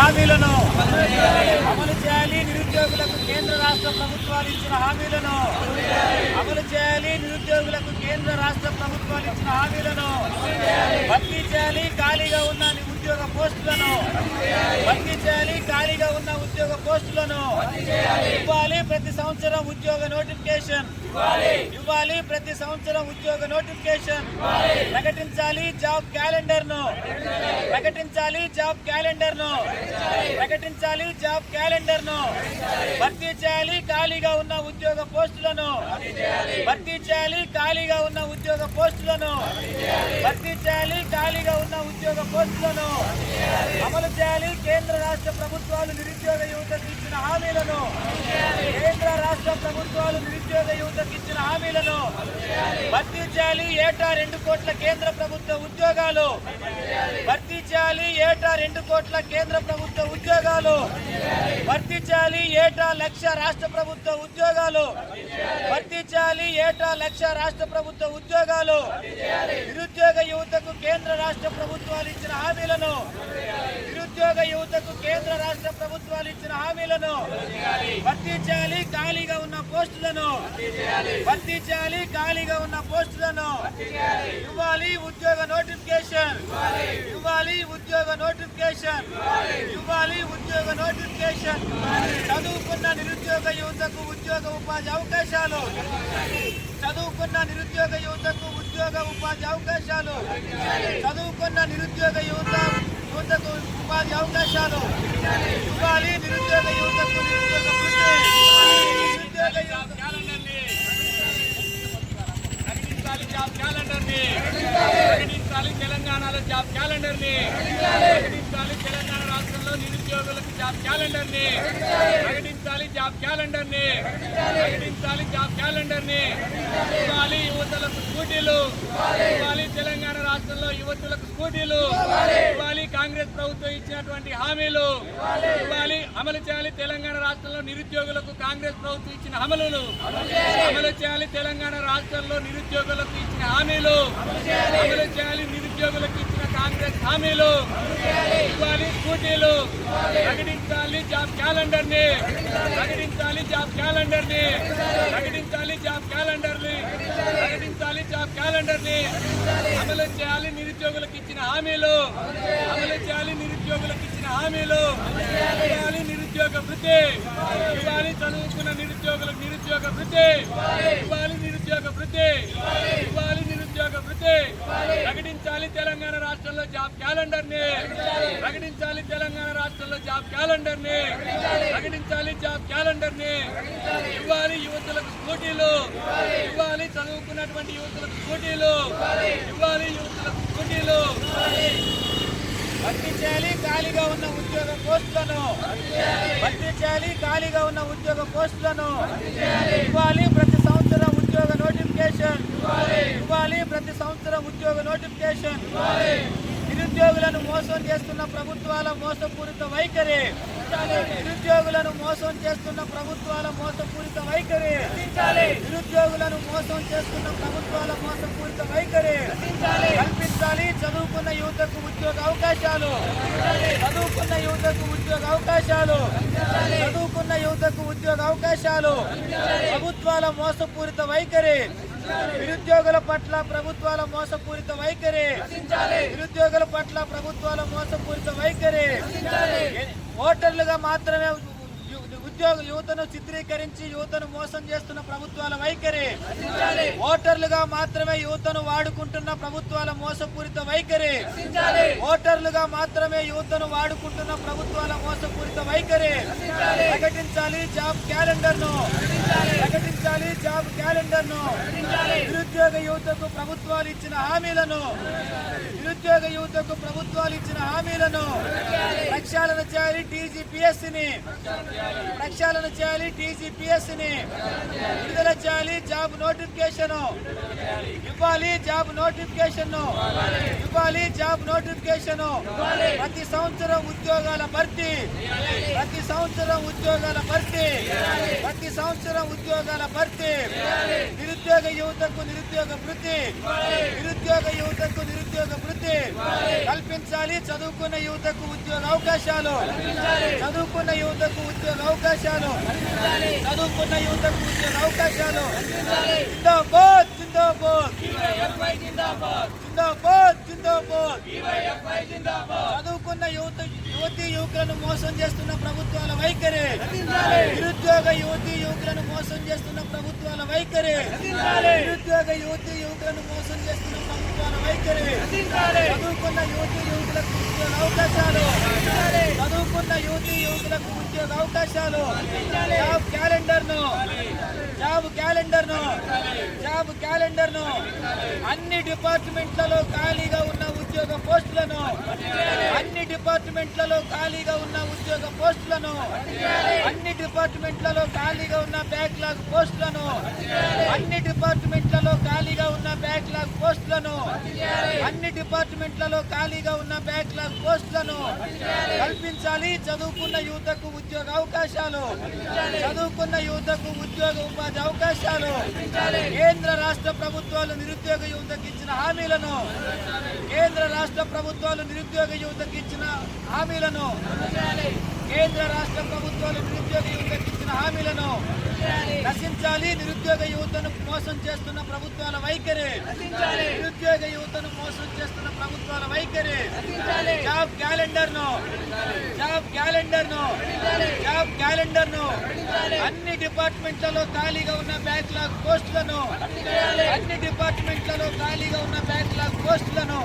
హామీలను అమలు చేయాలి. నిరుద్యోగులకు కేంద్ర రాష్ట్ర ప్రభుత్వాలు ఇచ్చిన హామీలను అమలు చేయాలి. నిరుద్యోగులకు కేంద్ర రాష్ట్ర ప్రభుత్వాలు ఇచ్చిన హామీలను భర్తీ చేయాలి. ఖాళీగా ఉన్న ఉద్యోగ పోస్టులను భర్తీ చేయాలి. ఖాళీగా ఉన్న ఉద్యోగ పోస్టులను ఇవ్వాలి. ప్రతి సంవత్సరం ఉద్యోగ నోటిఫికేషన్ ఇవ్వాలి. ప్రతి సంవత్సరం ఉద్యోగ నోటిఫికేషన్ ప్రకటించాలి జాబ్ క్యాలెండర్ను ప్రకటించాలి జాబ్ క్యాలెండర్ను ప్రకటించాలి జాబ్ క్యాలెండర్ను భర్తీ చేయాలి ఖాళీగా ఉన్న ఉద్యోగ పోస్టులను. భర్తీ చేయాలి ఖాళీగా ఉన్న ఉద్యోగ పోస్టులను. భర్తీ చేయాలి ఖాళీగా ఉన్న ఉద్యోగ పోస్టులను. అమలు చేయాలి కేంద్ర రాష్ట్ర ప్రభుత్వాలు నిరుద్యోగ యువతకు ఇచ్చిన హామీలను. కేంద్ర రాష్ట్ర ప్రభుత్వాలు నిరుద్యోగ యువతకు ఇచ్చిన హామీలను. భర్తీ చేయాలి ఏటా రెండు కోట్ల కేంద్ర ప్రభుత్వ ఉద్యోగాలు భర్తీ చేయాలి ఏటా రెండు కోట్ల కేంద్ర ప్రభుత్వ ఉద్యోగాలు భర్తీ చేయాలి ఏటా లక్ష రాష్ట్ర ప్రభుత్వ ఉద్యోగాలు భర్తీ చేయాలి ఏటా లక్ష రాష్ట్ర ప్రభుత్వ ఉద్యోగాలు నిరుద్యోగ యువతకు కేంద్ర రాష్ట్ర ప్రభుత్వాలు ఇచ్చిన హామీలను నిరుద్యోగ యువతకు కేంద్ర రాష్ట్ర ప్రభుత్వాలు ఇచ్చిన హామీలను భర్తీ చేయాలి ఖాళీగా ఉన్న పోస్టులను భర్తీ చేయాలి ఖాళీగా ఉన్న పోస్టులను ఇవ్వాలి ఉద్యోగ నోటిఫికేషన్ ఇవ్వాలి ఉద్యోగ నోటిఫికేషన్ ఇవ్వాలి ఉద్యోగ నోటిఫికేషన్ చదువుకున్న నిరుద్యోగ యువతకు ఉద్యోగ ఉపాధి అవకాశాలు చదువుకున్న నిరుద్యోగ యువతకు ఉద్యోగ ఉపాధి అవకాశాలు చదువుకున్న నిరుద్యోగ యువత యువతకు ఉపాధి అవకాశాలు ఇవ్వాలి. నిరుద్యోగ యువతకు నిరుద్యోగ ప్రకటించాలి తెలంగాణలో జాబ్ క్యాలెండర్ని ప్రకటించాలి తెలంగాణ రాష్ట్రంలో నిరుద్యోగులకు జాబ్ క్యాలెండర్ని ప్రకటించాలి జాబ్ క్యాలెండర్ని ప్రకటించాలి జాబ్ క్యాలెండర్ని ఇవ్వాలి యువతలకు స్కూటీలు ఇవ్వాలి తెలంగాణ రాష్ట్రంలో యువతులకు స్కూటీలు ఇవ్వాలి కాంగ్రెస్ ప్రభుత్వం ఇచ్చినటువంటి హామీలు ఇవ్వాలి అమలు చేయాలి తెలంగాణ రాష్ట్రంలో నిరుద్యోగులకు కాంగ్రెస్ ప్రభుత్వం ఇచ్చిన హామీలు అమలు చేయాలి తెలంగాణ రాష్ట్రంలో నిరుద్యోగులకు ఇచ్చిన హామీలు అమలు చేయాలి నిరుద్యోగులకు కాంగ్రెస్ హామీలు ఇవ్వాలి స్కూటీలు ప్రకటించాలి జాబ్ క్యాలెండర్ని ప్రకటించాలి జాబ్ క్యాలెండర్ని ప్రకటించాలి జాబ్ క్యాలెండర్ని ప్రకటించాలి జాబ్ క్యాలెండర్ని అమలు చేయాలి నిరుద్యోగులకు ఇచ్చిన హామీలు అమలు చేయాలి నిరుద్యోగులకు ఇచ్చిన హామీలు ఇవ్వాలి నిరుద్యోగ వృత్తి ఇవ్వాలి చదువుకున్న నిరుద్యోగులకు నిరుద్యోగ వృత్తి ఇవ్వాలి నిరుద్యోగ వృత్తి ఇవ్వాలి నిరుద్యోగ ప్రకటించాలి తెలంగాణ రాష్ట్రంలో జాబ్ క్యాలెండర్ని ప్రకటించాలి తెలంగాణ రాష్ట్రంలో జాబ్ క్యాలెండర్ని ప్రకటించాలి జాబ్ క్యాలెండర్ని ఇవ్వాలి యువతులకు స్కూటీలు ఇవ్వాలి చదువుకున్నటువంటి యువతులకు స్కూటీలు ఇవ్వాలి యువతులకు స్కూటీలు. భర్తీ చేయాలి ఖాళీగా ఉన్న ఉద్యోగ పోస్టులను. భర్తీ చేయాలి ఖాళీగా ఉన్న ఉద్యోగ పోస్టులను. ఇవ్వాలి ప్రతి సంవత్సరం ఉద్యోగ నోటిఫికేషన్. ఉద్యోగ నోటిఫికేషన్. నిరుద్యోగులను మోసం చేస్తున్న ప్రభుత్వాల మోసపూరిత వైఖరి. నిరుద్యోగులను మోసం చేస్తున్న ప్రభుత్వాల మోసపూరిత వైఖరి. నిరుద్యోగులను మోసం చేస్తున్న ప్రభుత్వాల మోసపూరిత వైఖరి. కల్పించాలి చదువుకున్న యువతకు ఉద్యోగ అవకాశాలు. చదువుకున్న యువతకు ఉద్యోగ అవకాశాలు. చదువుకున్న యువతకు ఉద్యోగ అవకాశాలు. ప్రభుత్వాల మోసపూరిత వైఖరి. నిరుద్యోగుల పట్ల ప్రభుత్వాల మోసపూరిత వైఖరి. నిరుద్యోగుల పట్ల ప్రభుత్వాల మోసపూరిత వైఖరి. ఓటర్లుగా మాత్రమే ఉద్యోగ యువతను చిత్రీకరించి యువతను మోసం చేస్తున్న ప్రభుత్వాల వైఖరి. ఓటర్లుగా మాత్రమే యువతను వాడుకుంటున్న ప్రభుత్వాల మోసపూరిత వైఖరి. ఓటర్లుగా మాత్రమే యువతను వాడుకుంటున్న ప్రభుత్వాల మోసపూరిత వైఖరి. ప్రకటించాలి జాబ్ క్యాలెండర్ను ప్రకటించాలి జాబ్ క్యాలెండర్ను నిరుద్యోగ యువతకు ప్రభుత్వాలు ఇచ్చిన హామీలను. నిరుద్యోగ యువతకు ప్రభుత్వాలు ఇచ్చిన హామీలను ప్రక్షాళన చేయాలి టీజీపీఎస్సీని. ప్రక్షాళన చేయాలి టీజీపీఎస్సీని. విడుదల చేయాలి జాబ్ నోటిఫికేషన్. ఇవ్వాలి జాబ్ నోటిఫికేషన్ ఇవ్వాలి జాబ్ నోటిఫికేషన్. ప్రతి సంవత్సరం ఉద్యోగాల భర్తీ. ప్రతి సంవత్సరం ఉద్యోగాల భర్తీ. ప్రతి సంవత్సరం ఉద్యోగాల భర్తీ. యువతకు నిరుద్యోగ వృత్తి. నిరుద్యోగ యువతకు నిరుద్యోగ వృత్తి. కల్పించాలి చదువుకున్న యువతకు ఉద్యోగ అవకాశాలు. చదువుకున్న యువతకు ఉద్యోగ అవకాశాలు. చదువుకున్న యువతకు ఉద్యోగ అవకాశాలు. జిందాబాద్ జిందాబాద్. జిందాబాద్ జిందాబాద్. చదువుకున్న యువత యువతి యువకులను మోసం చేస్తున్న ప్రభుత్వాల వైఖరి. నిరుద్యోగ యువతి యువకులను మోసం చేస్తున్న ప్రభుత్వాల వైఖరి. నిరుద్యోగ యువతి యువకులను మోసం చేస్తున్న ప్రభుత్వాల వైఖరి. చదువుకున్న యువతి యువకులకు ఉద్యోగ అవకాశాలు. చదువుకున్న యువతి యువకులకు ఉద్యోగ అవకాశాలు. జాబ్ క్యాలెండర్ను జాబ్ క్యాలెండర్ను జాబ్ క్యాలెండర్ను అన్ని డిపార్ట్మెంట్లలో ఖాళీగా ఉన్న ఉద్యోగ పోస్టులను. అన్ని డిపార్ట్మెంట్లలో ఖాళీగా ఉన్న ఉద్యోగ పోస్టులను. అన్ని డిపార్ట్మెంట్లలో ఖాళీగా ఉన్న బ్యాక్లాగ్ పోస్టులను. అన్ని డిపార్ట్మెంట్లలో ఖాళీగా ఉన్న బ్యాక్లాగ్ పోస్టులను. అన్ని డిపార్ట్మెంట్లలో ఖాళీగా ఉన్న బ్యాక్లాగ్ పోస్టులను కల్పించాలి. చదువుకున్న యువతకు ఉద్యోగ అవకాశాలు. చదువుకున్న యువతకు ఉద్యోగ ఉపాధి అవకాశాలు. కేంద్ర రాష్ట్ర ప్రభుత్వాలు నిరుద్యోగ యువతకు ఇచ్చిన హామీలను. కేంద్ర రాష్ట్ర ప్రభుత్వాలు నిరుద్యోగ యువతకు ఇచ్చిన హామీలను. కేంద్ర రాష్ట్ర ప్రభుత్వాలు నిరుద్యోగ యువతకు ఇచ్చిన హామీలను నశించాలి. నిరుద్యోగ యువతను మోసం చేస్తున్న ప్రభుత్వాల వైఖరి. నిరుద్యోగ యువతను మోసం చేస్తున్న ప్రభుత్వాల వైఖరి. జాబ్ క్యాలెండర్ను జాబ్ క్యాలెండర్ను జాబ్ క్యాలెండర్ను అన్ని డిపార్ట్మెంట్లలో ఖాళీగా ఉన్న బ్యాక్లాగ్ పోస్టులను అన్ని డిపార్ట్మెంట్లలో ఖాళీగా ఉన్న బ్యాక్లాగ్ పోస్టులను